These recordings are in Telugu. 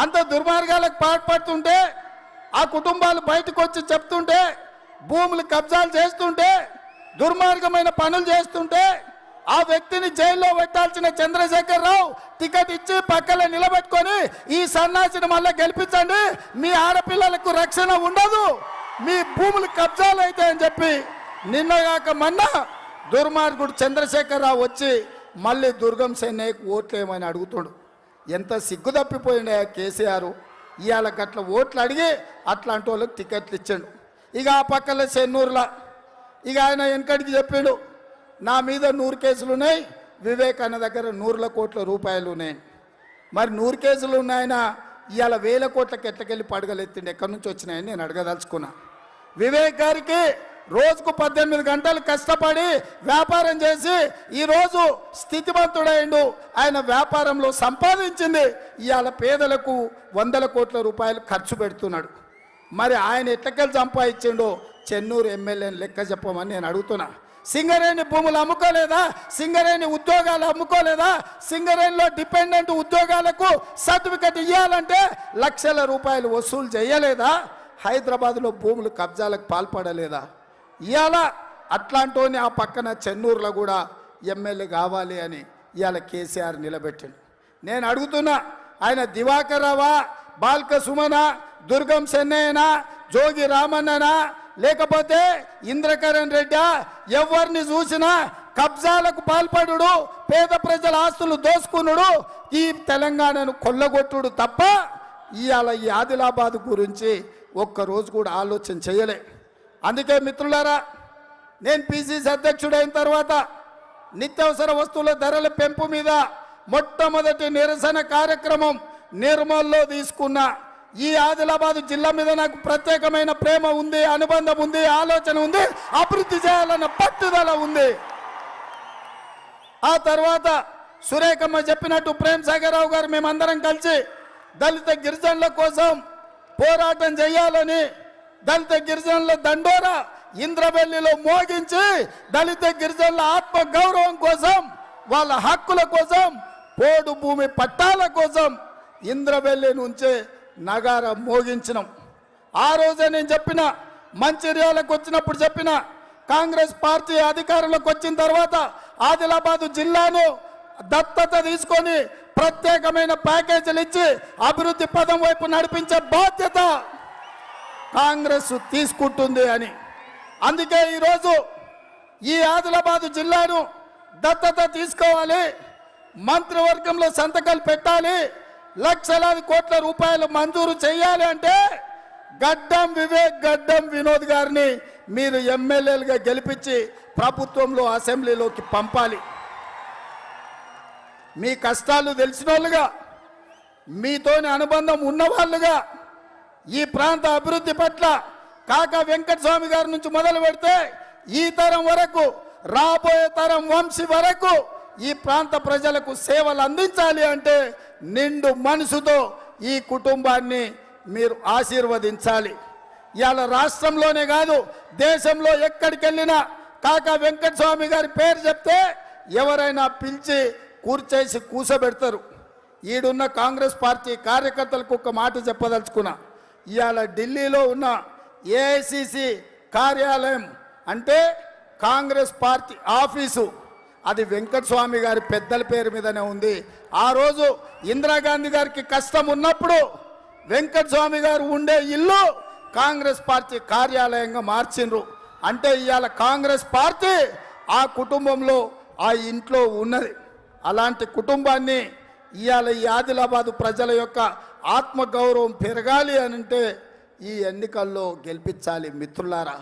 అంత దుర్మార్గాలకు పాటుపడుతుంటే ఆ కుటుంబాలు బయటకు వచ్చి చెప్తుంటే భూములు కబ్జాలు చేస్తుంటే దుర్మార్గమైన పనులు చేస్తుంటే ఆ వ్యక్తిని జైల్లో పెట్టాల్సిన చంద్రశేఖర్ రావు టికెట్ ఇచ్చి పక్కన నిలబెట్టుకొని ఈ సన్నాసిని మళ్ళీ గెలిపించండి. మీ ఆడపిల్లలకు రక్షణ ఉండదు. మీ భూములు కబ్జాలు అవుతాయని చెప్పి నిన్నగాక మొన్న దుర్మార్గుడు చంద్రశేఖర్ రావు వచ్చి మళ్ళీ దుర్గం సెన్నయ్యకు ఓట్లేమని అడుగుతుండు. ఎంత సిగ్గు తప్పిపోయిండే కేసీఆర్? ఇవాళ గట్ల ఓట్లు అడిగి అట్లాంటి వాళ్ళకి టికెట్లు ఇచ్చాడు. ఇక ఆ పక్కన చెన్నూరులా ఇక ఆయన వెనకడికి చెప్పాడు నా మీద నూరు కేసులు ఉన్నాయి వివేక్ అన్న దగ్గర నూరుల కోట్ల రూపాయలు ఉన్నాయి. మరి నూరు కేసులు ఉన్నాయన ఇవాళ వేల కోట్లకి ఎట్లకెళ్ళి పడగలెత్తిండి? ఎక్కడి నుంచి వచ్చినాయని నేను అడగదలుచుకున్నా. వివేక్ గారికి రోజుకు పద్దెనిమిది గంటలు కష్టపడి వ్యాపారం చేసి ఈరోజు స్థితివంతుడైండు ఆయన వ్యాపారంలో సంపాదించింది. ఇవాళ పేదలకు వందల కోట్ల రూపాయలు ఖర్చు పెడుతున్నాడు. మరి ఆయన ఎట్లకెళ్ళి సంపాదించిండో చెన్నూరు ఎమ్మెల్యేని లెక్క చెప్పమని నేను అడుగుతున్నా. సింగరేణి భూములు అమ్ముకోలేదా? సింగరేణి ఉద్యోగాలు అమ్ముకోలేదా? సింగరేణిలో డిపెండెంట్ ఉద్యోగాలకు సర్టిఫికెట్ ఇవ్వాలంటే లక్షల రూపాయలు వసూలు చేయలేదా? హైదరాబాద్లో భూములు కబ్జాలకు పాల్పడలేదా? ఇవాళ అట్లాంటోని ఆ పక్కన చెన్నూరులో కూడా ఎమ్మెల్యే కావాలి అని ఇవాళ కేసీఆర్ నిలబెట్టిండు. నేను అడుగుతున్నా ఆయన దివాకర్ బాల్క సుమన దుర్గం చెన్నయ్యనా జోగి రామన్ననా లేకపోతే ఇంద్రకరణ్ రెడ్డా ఎవరిని చూసినా కబ్జాలకు పాల్పడుడు పేద ప్రజల ఆస్తులు దోసుకునుడు ఈ తెలంగాణను కొల్లగొట్టుడు తప్ప ఇవాళ ఈ ఆదిలాబాద్ గురించి ఒక్కరోజు కూడా ఆలోచన చేయలే. అందుకే మిత్రులారా నేను పిసిసి అధ్యక్షుడైన తర్వాత నిత్యావసర వస్తువుల ధరల పెంపు మీద మొట్టమొదటి నిరసన కార్యక్రమం నిర్మల్లో తీసుకున్న. ఈ ఆదిలాబాద్ జిల్లా మీద నాకు ప్రత్యేకమైన ప్రేమ ఉంది అనుబంధం ఉంది ఆలోచన ఉంది అభివృద్ధి చేయాలన్న పట్టుదల ఉంది. ఆ తర్వాత సురేఖమ్మ చెప్పినట్టు ప్రేమ్ సాగర్రావు గారు మేమందరం కలిసి దళిత గిరిజనుల కోసం పోరాటం చేయాలని దళిత గిరిజనుల దండోరా ఇంద్రవెల్లిలో మోగించి దళిత గిరిజనుల ఆత్మ గౌరవం కోసం వాళ్ళ హక్కుల కోసం పోడు భూమి పట్టాల కోసం ఇంద్రవెల్లి నుంచే నగార మోగించినాం. ఆ రోజే నేను చెప్పిన మంచిర్యాలకు వచ్చినప్పుడు చెప్పిన కాంగ్రెస్ పార్టీ అధికారంలోకి వచ్చిన తర్వాత ఆదిలాబాదు జిల్లాను దత్తత తీసుకొని ప్రత్యేకమైన ప్యాకేజీలు ఇచ్చి అభివృద్ధి పదం వైపు నడిపించే బాధ్యత కాంగ్రెస్ తీసుకుంటుంది అని. అందుకే ఈరోజు ఈ ఆదిలాబాద్ జిల్లాను దత్తత తీసుకోవాలి మంత్రివర్గంలో సంతకాలు పెట్టాలి లక్షలాది కోట్ల రూపాయలు మంజూరు చేయాలి అంటే గడ్డం వివేక్ గడ్డం వినోద్ గారిని మీరు ఎమ్మెల్యేలుగా గెలిపించి ప్రభుత్వంలో అసెంబ్లీలోకి పంపాలి. మీ కష్టాలు తెలిసిన వాళ్ళుగా మీతోని అనుబంధం ఉన్నవాళ్ళుగా ఈ ప్రాంత అభివృద్ధి పట్ల కాక వెంకటస్వామి గారి నుంచి మొదలు పెడితే ఈ తరం వరకు రాబోయే తరం వంశీ వరకు ఈ ప్రాంత ప్రజలకు సేవలు అందించాలి అంటే నిండు మనసుతో ఈ కుటుంబాన్ని మీరు ఆశీర్వదించాలి. ఇవాళ రాష్ట్రంలోనే కాదు దేశంలో ఎక్కడికి వెళ్ళినా కాక వెంకటస్వామి గారి పేరు చెప్తే ఎవరైనా పిలిచి కూర్చేసి కూసబెడతారు. ఈడున్న కాంగ్రెస్ పార్టీ కార్యకర్తలకు ఒక మాట చెప్పదలుచుకున్నా. ఇవాళ ఢిల్లీలో ఉన్న ఏఐసిసి కార్యాలయం అంటే కాంగ్రెస్ పార్టీ ఆఫీసు. అది వెంకటస్వామి గారి పెద్దల పేరు మీదనే ఉంది. ఆ రోజు ఇందిరాగాంధీ గారికి కష్టం ఉన్నప్పుడు వెంకటస్వామి గారు ఉండే ఇల్లు కాంగ్రెస్ పార్టీ కార్యాలయంగా మార్చిండ్రు. అంటే ఇవాళ కాంగ్రెస్ పార్టీ ఆ కుటుంబంలో ఆ ఇంట్లో ఉన్నది. అలాంటి కుటుంబాన్ని ఇవాళ ఈ ఆదిలాబాదు ప్రజల యొక్క ఆత్మగౌరవం పెరగాలి అనంటే అంటే ఈ ఎన్నికల్లో గెలిపించాలి మిత్రులారా.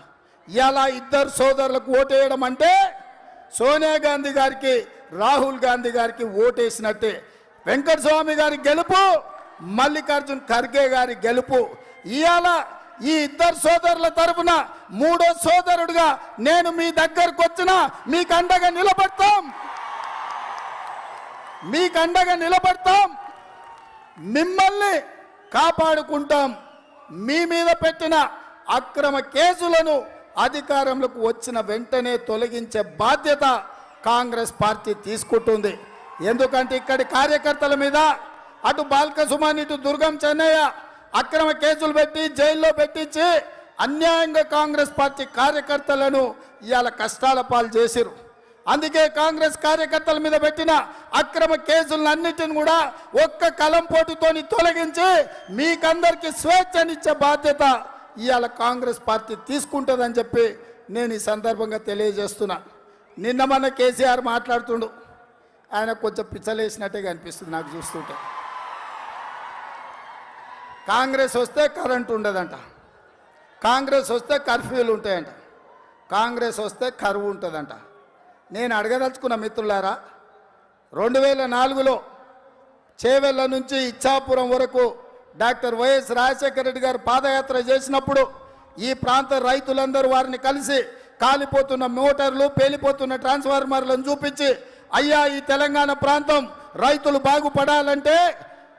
ఇలా ఇద్దరు సోదరులకు ఓటేయడం అంటే సోనియా గాంధీ గారికి రాహుల్ గాంధీ గారికి ఓటేసినట్టే. వెంకటస్వామి గారి గెలుపు మల్లికార్జున్ ఖర్గే గారి గెలుపు. ఇవాళ ఈ ఇద్దరు సోదరుల తరపున మూడో సోదరుడుగా నేను మీ దగ్గరకు వచ్చిన మీకు అండగా నిలబడతాం. మీకు అండగా నిలబడతాం. మిమ్మల్ని కాపాడుకుంటాం. మీ మీద పెట్టిన అక్రమ కేసులను అధికారంలోకి వచ్చిన వెంటనే తొలగించే బాధ్యత కాంగ్రెస్ పార్టీ తీసుకుంటుంది. ఎందుకంటే ఇక్కడి కార్యకర్తల మీద అటు బాల్క సుమన్ ఇటు దుర్గం చెన్నయ్య అక్రమ కేసులు పెట్టి జైల్లో పెట్టించి అన్యాయంగా కాంగ్రెస్ పార్టీ కార్యకర్తలను ఇవాళ కష్టాల పాలు చేసిరు అందుకే కాంగ్రెస్ కార్యకర్తల మీద పెట్టిన అక్రమ కేసులన్నిటిని కూడా ఒక్క కలం పోటుతోని తొలగించి మీకందరికీ స్వేచ్ఛనిచ్చే బాధ్యత ఇవాళ కాంగ్రెస్ పార్టీ తీసుకుంటుందని చెప్పి నేను ఈ సందర్భంగా తెలియజేస్తున్నా. నిన్న మన కేసీఆర్ మాట్లాడుతుండు. ఆయన కొంచెం పిచ్చలేసినట్టే అనిపిస్తుంది నాకు చూస్తుంటే. కాంగ్రెస్ వస్తే కరెంట్ ఉండదంట. కాంగ్రెస్ వస్తే కర్ఫ్యూలు ఉంటాయంట. కాంగ్రెస్ వస్తే కరువు ఉంటుందంట. నేను అడగదలుచుకున్న మిత్రులారా రెండు వేల నాలుగులో చేవెళ్ళ నుంచి ఇచ్చాపురం వరకు డాక్టర్ వైఎస్ రాజశేఖర రెడ్డి గారు పాదయాత్ర చేసినప్పుడు ఈ ప్రాంత రైతులందరూ వారిని కలిసి కాలిపోతున్న మోటార్లు పేలిపోతున్న ట్రాన్స్ఫార్మర్లను చూపించి అయ్యా ఈ తెలంగాణ ప్రాంతం రైతులు బాగుపడాలంటే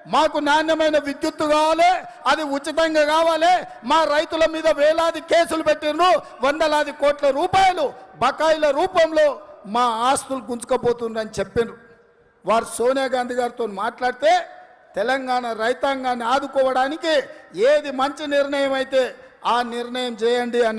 మాకు నాణ్యమైన విద్యుత్తు కావాలి అది ఉచితంగా కావాలి. మా రైతుల మీద వేలాది కేసులు పెట్టిండ్రు వందలాది కోట్ల రూపాయలు బకాయిల రూపంలో మా ఆస్తులు గుంజుకపోతుండ్రని చెప్పారు వారు సోనియా గాంధీ గారితో మాట్లాడితే తెలంగాణ రైతాంగాన్ని ఆదుకోవడానికి ఏది మంచి నిర్ణయం అయితే ఆ నిర్ణయం చేయండి అని